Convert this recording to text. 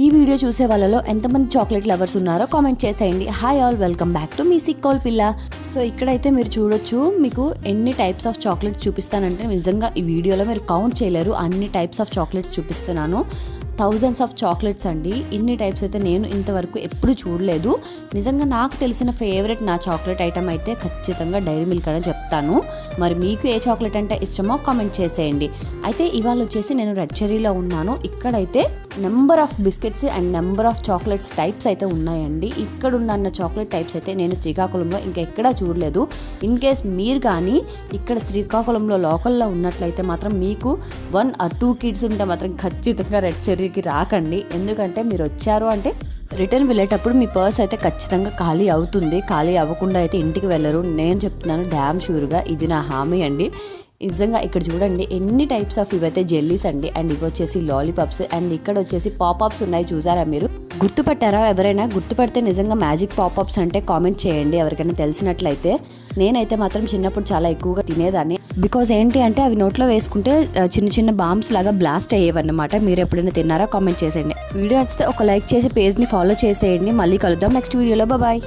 ఈ వీడియో చూసే వాళ్ళలో ఎంతమంది చాక్లెట్ లవర్స్ ఉన్నారో కామెంట్ చేసేయండి. Hi all welcome back to మీ సిక్కోల్ పిల్ల. సో ఇక్కడైతే మీరు చూడొచ్చు మీకు ఎన్ని టైప్స్ ఆఫ్ చాక్లెట్స్ చూపిస్తానంటే నిజంగా ఈ వీడియోలో మీరు కౌంట్ చేయలేరు. అన్ని టైప్స్ ఆఫ్ చాక్లెట్స్ చూపిస్తున్నాను. థౌజండ్స్ ఆఫ్ చాక్లెట్స్ అండి. ఇన్ని టైప్స్ అయితే నేను ఇంతవరకు ఎప్పుడు చూడలేదు. నిజంగా నాకు తెలిసిన ఫేవరెట్ నా చాక్లెట్ ఐటమ్ అయితే ఖచ్చితంగా డైరీ మిల్క్ అని చెప్తాను. మరి మీకు ఏ చాక్లెట్ అంటే ఇష్టమో కామెంట్ చేసేయండి. అయితే ఇవాళ వచ్చేసి నేను రెడ్ చెర్రీలో ఉన్నాను. ఇక్కడైతే number of biscuits and number of chocolates types అయితే ఉన్నాయండి. ఇక్కడ ఉన్న చాక్లెట్ టైప్స్ అయితే నేను శ్రీకాకుళంలో ఇంకా ఎక్కడా చూడలేదు. ఇన్ కేస్ మీరు కానీ ఇక్కడ శ్రీకాకుళంలో లోకల్లో ఉన్నట్లయితే మాత్రం మీకు వన్ ఆర్ టూ కిడ్స్ ఉంటే మాత్రం ఖచ్చితంగా రెడ్ చెర్రీకి రాకండి. ఎందుకంటే మీరు వచ్చారు అంటే రిటర్న్ వెళ్ళేటప్పుడు మీ పర్స్ అయితే ఖచ్చితంగా ఖాళీ అవుతుంది. ఖాళీ అవ్వకుండా అయితే ఇంటికి వెళ్ళరు. నేను చెప్తున్నాను డ్యామ్ షూర్గా ఇది నా హామీ అండి. నిజంగా ఇక్కడ చూడండి ఎన్ని టైప్స్ ఆఫ్ ఇవైతే జెల్లీస్ అండి అండ్ ఇవి వచ్చేసి లాలీపాప్స్ అండ్ ఇక్కడ వచ్చేసి పాపాప్స్ ఉన్నాయి చూసారా మీరు? గుర్తుపట్టారా ఎవరైనా? గుర్తుపడితే నిజంగా మ్యాజిక్ పాపప్స్ అంటే కామెంట్ చేయండి ఎవరికైనా తెలిసినట్లయితే. నేనైతే మాత్రం చిన్నప్పుడు చాలా ఎక్కువగా తినేదాన్ని. బికాజ్ ఏంటి అంటే అవి నోట్లో వేసుకుంటే చిన్న చిన్న బాంబ్స్ లాగా బ్లాస్ట్ అయ్యేవన్నమాట. మీరు ఎప్పుడైనా తిన్నారా? కామెంట్ చేసేయండి. వీడియో నచ్చితే ఒక లైక్ చేసి పేజ్ని ఫాలో చేసేయండి. మళ్ళీ కలుద్దాం నెక్స్ట్ వీడియోలో బాయ్